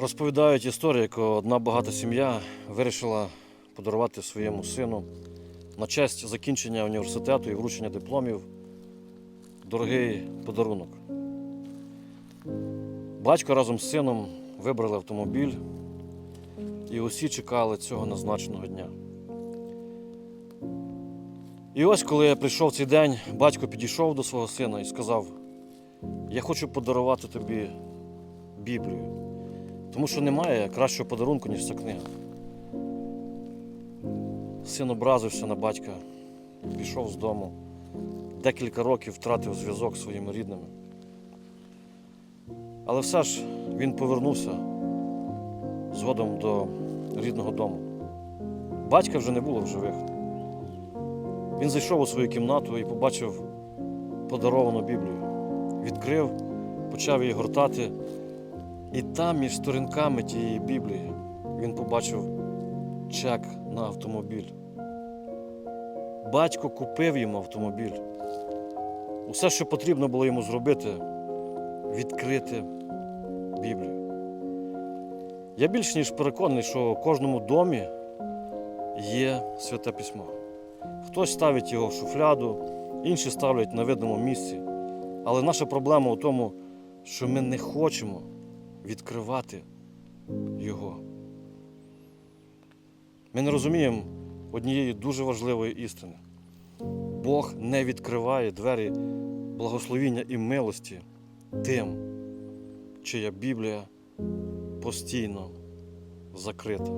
Розповідають історію, як одна багата сім'я вирішила подарувати своєму сину на честь закінчення університету і вручення дипломів дорогий подарунок. Батько разом з сином вибрали автомобіль, і усі чекали цього назначеного дня. І ось, коли прийшов цей день, батько підійшов до свого сина і сказав: Я хочу подарувати тобі Біблію. Тому що немає кращого подарунку, ніж ця книга. Син образився на батька, пішов з дому, декілька років втратив зв'язок зі своїми рідними. Але все ж він повернувся згодом до рідного дому. Батька вже не було в живих. Він зайшов у свою кімнату і побачив подаровану Біблію. Відкрив, почав її гортати. І там, між сторінками тієї Біблії, він побачив чек на автомобіль. Батько купив йому автомобіль. Усе, що потрібно було йому зробити, відкрити Біблію. Я більш ніж переконаний, що в кожному домі є святе письмо. Хтось ставить його в шуфляду, інші ставлять на видному місці. Але наша проблема у тому, що ми не хочемо відкривати його. Ми не розуміємо однієї дуже важливої істини. Бог не відкриває двері благословіння і милості тим, чия Біблія постійно закрита.